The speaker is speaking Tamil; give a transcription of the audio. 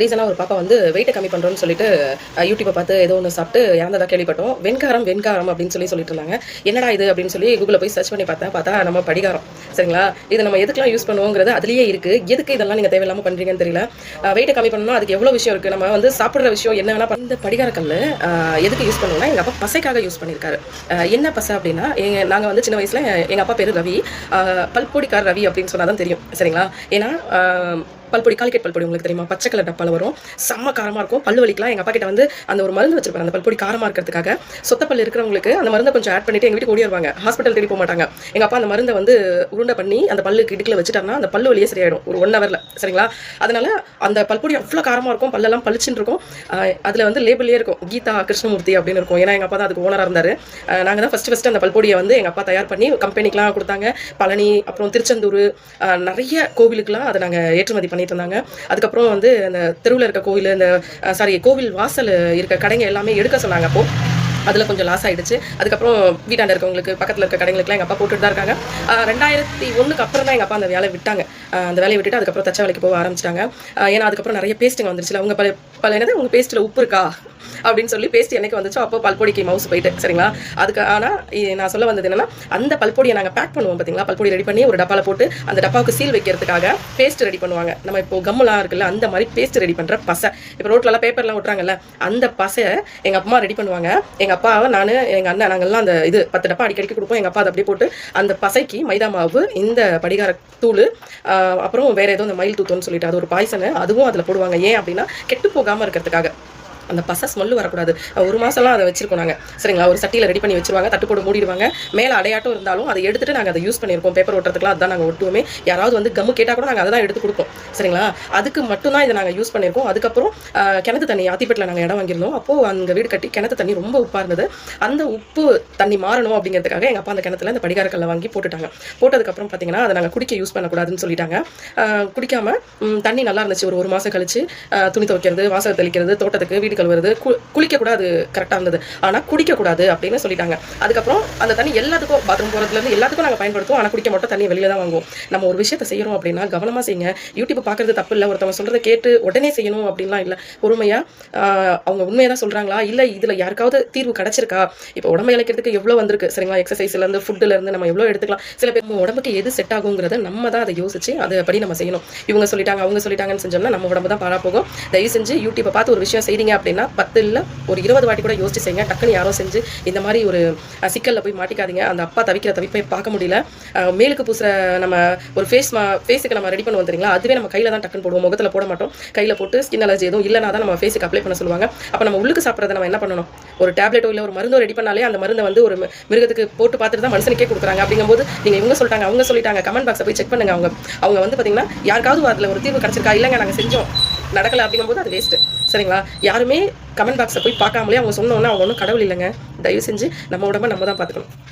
ரீசனாக ஒரு பாப்பா வந்து வெயிட்டை கம்மி பண்ணுறோன்னு சொல்லிட்டு யூடியூப்பை பார்த்து ஏதோ ஒன்று சாப்பிட்டு இறந்ததாக கேள்விப்பட்டோம். வெண்காரம் வெண்காரம் அப்படின்னு சொல்லி சொல்லிட்டு இருந்தாங்க என்னடா இது அப்படின்னு சொல்லி கூகுளில் போய் சர்ச் பண்ணி பார்த்தா பார்த்தா நம்ம படிகாரம். சரிங்களா? இது நம்ம எதுக்கெல்லாம் யூஸ் பண்ணுவோங்கிறது அதுலேயே இருக்குது எதுக்கு இதெல்லாம் நீங்கள் தேவையில்லாமல் பண்ணுறீங்கன்னு தெரியல. வெயிட்டை கம்மி பண்ணணும் அதுக்கு எவ்வளோ விஷயம் இருக்குது நம்ம வந்து சாப்பிட்ற விஷயம் என்ன வேணால் இந்த படிகாரக்கல் எதுக்கு யூஸ் பண்ணுவோம்னா எங்கள் அப்பா பசைக்காக யூஸ் பண்ணியிருக்காரு. என்ன பசை அப்படின்னா எங்கள் நாங்கள் வந்து சின்ன வயசில் எங்கள் அப்பா பேர் ரவி. பல்பொடிக்கார் ரவி அப்படின்னு சொன்னால் தான் தெரியும். சரிங்களா? ஏன்னா பல்பொடி கால்கேட் பல்பொடி உங்களுக்கு தெரியுமா? பச்சை கலர் டப்பால வரும். செம்ம காரமாக இருக்கும். பல்லு வலிக்கலாம். எங்கள் அப்பா கிட்ட வந்து அந்த ஒரு மருந்து வச்சிருப்பாங்க அந்த பல்பொடி காரமாக இருக்கிறதுக்காக. சொத்தப்பல் இருக்கிறவங்களுக்கு அந்த மருந்தை கொஞ்சம் ஆட் பண்ணிட்டு எங்கள் வீட்டுக்கு ஓடி வருவாங்க. ஹாஸ்பிட்டல் தேடி போக மாட்டாங்க. எங்கள் அப்பா அந்த மருந்தை வந்து உருண்டை பண்ணி அந்த பல்லுக்கு இடுக்கில் வச்சுட்டாருன்னா அந்த பல்லு வலியே சரியாயிடும். ஒரு ஒன் ஹவரில் சரிங்களா? அதனால அந்த பல்பொடி அவ்வளோ காரமாக இருக்கும். பல்லெல்லாம் பளிச்சுன்னு இருக்கும். அதில் வந்து லேபிளே இருக்கும். கீதா கிருஷ்ணமூர்த்தி அப்படின்னு இருக்கும். ஏன்னா எங்கள் அப்பா தான் அதுக்கு ஓனராக இருந்தார். நாங்கள் தான் ஃபஸ்ட்டு ஃபஸ்ட்டு அந்த பல்பொடியை வந்து எங்கள் அப்பா தயார் பண்ணி கம்பெனிக்கெலாம் கொடுத்தாங்க. பழனி அப்புறம் திருச்செந்தூர் நிறைய கோவிலுக்கெலாம் அதை நாங்கள் ஏற்றுமதி பண்ணிட்டு இருந்தாங்க அதுக்கப்புறம் வந்து அந்த தெருவில் இருக்க கோவில் இந்த சாரி கோவில் வாசல் இருக்க கடைங்க எல்லாமே எடுக்க சொன்னாங்க அப்போ. அதில் கொஞ்சம் லாஸ் ஆயிடுச்சு. அதுக்கப்புறம் வீட்டாண்ட இருக்கவங்களுக்கு பக்கத்தில் இருக்க கடைங்களுக்குலாம் எங்கள் அப்பா போட்டுட்டு தான் இருக்காங்க. ரெண்டாயிரத்தி ஒன்றுக்கு அப்புறம் தான் எங்கள் அப்பா அந்த வேலை விட்டாங்க. அந்த வேலையை விட்டுட்டு அதுக்கப்புறம் தச்சா வேலைக்கு போக ஆரம்பிச்சிட்டாங்க. ஏன்னா அதுக்கப்புறம் நிறைய பேஸ்ட்டுங்க வந்துருச்சு அவங்க பல பல என்னது? உங்கள் பேஸ்ட்டில் உப்பு இருக்கா? அப்படின்னு சொல்லி பேஸ்ட் என்னைக்கு வந்துச்சோ அப்போ பல்பொடிக்கு மவுஸ் போயிட்டு சரிங்களா? அதுக்கு ஆனால் நான் சொல்ல வந்தது என்னன்னா அந்த பல்பொடியை நாங்கள் பேக் பண்ணுவோம் பார்த்தீங்களா பல்பொடி ரெடி பண்ணி ஒரு டப்பாவில் போட்டு அந்த டப்பாவுக்கு சீல் வைக்கிறதுக்காக பேஸ்ட் ரெடி பண்ணுவாங்க. நம்ம இப்போ கம்முலாம் இருக்குல்ல அந்த மாதிரி பேஸ்ட் ரெடி பண்ணுற பசை. இப்போ ரோட்லலாம் பேப்பர்லாம் விட்றாங்கல்ல அந்த பசை எங்கள் அம்மா ரெடி பண்ணுவாங்க. எங்கள் அப்பாவை நான் எங்கள் அண்ணன் நாங்கள்லாம் அந்த இது பத்து டப்பா அடிக்கடிக்கு கொடுப்போம். எங்கள் அப்பா அதை அப்படியே போட்டு அந்த பசைக்கு மைதா மாவு இந்த படிகார தூள் அப்புறம் வேற ஏதோ இந்த மயில் தூத்தம்னு சொல்லிட்டு அது ஒரு பாய்சனு அதுவும் அதில் போடுவாங்க. ஏன் அப்படின்னா கெட்டு போகாமல் இருக்கிறதுக்காக. அந்த பசை ஸ்மெல்லு வரக்கூடாது. ஒரு மாதம்லாம் அதை வச்சிருக்கோம் நாங்கள் சரிங்களா? ஒரு சட்டியில் ரெடி பண்ணி வச்சிருவாங்க. தட்டு போட்டு மூடிடுவாங்க. மேலே அடையாட்டம் இருந்தாலும் அதை எடுத்துட்டு நாங்கள் அதை யூஸ் பண்ணியிருக்கோம். பேப்பர் ஓட்டுறதுக்குலாம் அதான் நாங்கள் ஒட்டுவோமே. யாராவது வந்து கம்மு கேட்டால் கூட நாங்கள் அதை தான் எடுத்து கொடுப்போம். சரிங்களா? அதுக்கு மட்டும்தான் இதை நாங்கள் யூஸ் பண்ணியிருக்கோம். அதுக்கப்புறம் கிணத்து தண்ணி ஆத்திப்பேட்டில் நாங்கள் இடம் வாங்கியிருந்தோம். அப்போது அங்கே வீடு கட்டி கிணத்து தண்ணி ரொம்ப உப்பாக இருந்தது. அந்த உப்பு தண்ணி மாறணும் அப்படிங்கிறதுக்காக எங்கள் அப்பா அந்த கிணத்துல இந்த படிகாரக்கல்லை வாங்கி போட்டுட்டாங்க. போட்டதுக்கப்புறம் பார்த்தீங்கன்னா அதை நாங்கள் குடிக்க யூஸ் பண்ணக்கூடாதுன்னு சொல்லிட்டாங்க. குடிக்காமல் தண்ணி நல்லா இருந்துச்சு. ஒரு ஒரு மாதம் கழிச்சு துணி துவைக்கிறது வாசல் தெளிக்கிறது தோட்டத்துக்கு வீடு கழுவுறது கு- குளிக்கக்கூடாது கரெக்டாக இருந்தது. ஆனால் குடிக்கக்கூடாது அப்படின்னு சொல்லிட்டாங்க. அதுக்கப்புறம் அந்த தண்ணி எல்லாத்துக்கும் பாத்ரூம் போகிறதுலேருந்து எல்லாத்துக்கும் நாங்கள் பயன்படுத்துவோம். ஆனால் குடிக்க மட்டும் தண்ணி வெளியில தான் வாங்குவோம். நம்ம ஒரு விஷயத்தை செய்கிறோம் அப்படின்னா கவனமாக செய்யுங்க. யூடியூப் பார்க்குறது தப்பு இல்லை. ஒருத்தவங்க சொல்கிறத கேட்டு உடனே செய்யணும் அப்படின்லாம் இல்லை. பொறுமையாக அவங்க உண்மையை தான் சொல்கிறாங்களா இல்லை இதில் யாருக்காவது தீர்வு கிடச்சிருக்கா? இப்போ உடம்பு இழைக்கிறதுக்கு எவ்வளோ வந்திருக்கு? சரிங்களா? எக்ஸசைஸ்லேருந்து ஃபுட்டுலேருந்து நம்ம எவ்வளோ எடுத்துக்கலாம்? சில பேர் உடம்புக்கு எது செட் ஆகுங்கிறத நம்ம தான் அதை யோசிச்சு அதை படி நம்ம செய்யணும். இவங்க சொல்லிட்டாங்க அவங்க சொல்லிட்டாங்கன்னு செஞ்சோம்னா நம்ம உடம்பு தான் பாரா போகும். தயவு செஞ்சு யூடியூப்பை பார்த்து ஒரு விஷயம் செய்றீங்க அப்படின்னா பத்து இல்லை ஒரு இருபது வாட்டி கூட யோசிச்சு செய்யுங்க. டக்குன்னு யாரோ செஞ்சு இந்த மாதிரி ஒரு சிக்கலில் போய் மாட்டிக்காதீங்க. அந்த அப்பா தவிக்கிற தவிப்பை பார்க்க முடியல. மேலுக்கு பூசுகிற நம்ம ஒரு ஃபேஸ் மா ஃபேஸுக்கு நம்ம ரெடி பண்ணுவோம் தெரியுங்களா? அதுவே நம்ம கையில் தான் டக்குன்னு போடுவோம். முகத்தில் போட மாட்டோம். கையில் போட்டு ஸ்கின் அலர்ஜி எதுவும் இல்லைனா தான் நம்ம ஃபேஸுக்கு அப்ளை பண்ண சொல்லுவாங்க. அப்போ நம்ம உள்ளுக்கு சாப்பிட்றத நம்ம என்ன பண்ணணும்? ஒரு டேப்லெட்டோ இல்லை ஒரு மருந்தோ ரெடி பண்ணாலே அந்த மருந்தை வந்து ஒரு மிருகத்துக்கு போட்டு பார்த்துட்டு தான் மனுஷனுக்கே கொடுக்குறாங்க. அப்படிங்கும்போது நீங்கள் இவங்க சொல்லிட்டாங்க அவங்க சொல்லிட்டாங்க. கமெண்ட் பாக்ஸை போய் செக் பண்ணுங்க அவங்க. அவங்க வந்து பார்த்தீங்கன்னா யாருக்காவது அதில் ஒரு தீர்வு கிடச்சிருக்கா? இல்லைங்க நாங்கள் செஞ்சோம். நடக்கலை அப்படிங்கும்போது அது வேஸ்ட்டு சரிங்களா? யாருமே கமெண்ட் பாக்ஸை போய் பார்க்காமலே அவங்க சொன்னோன்னா அவங்க ஒன்றும் கடவுள் இல்லைங்க. தயவு செஞ்சு நம்ம உடம்ப நம்ம தான் பார்த்துக்கணும்.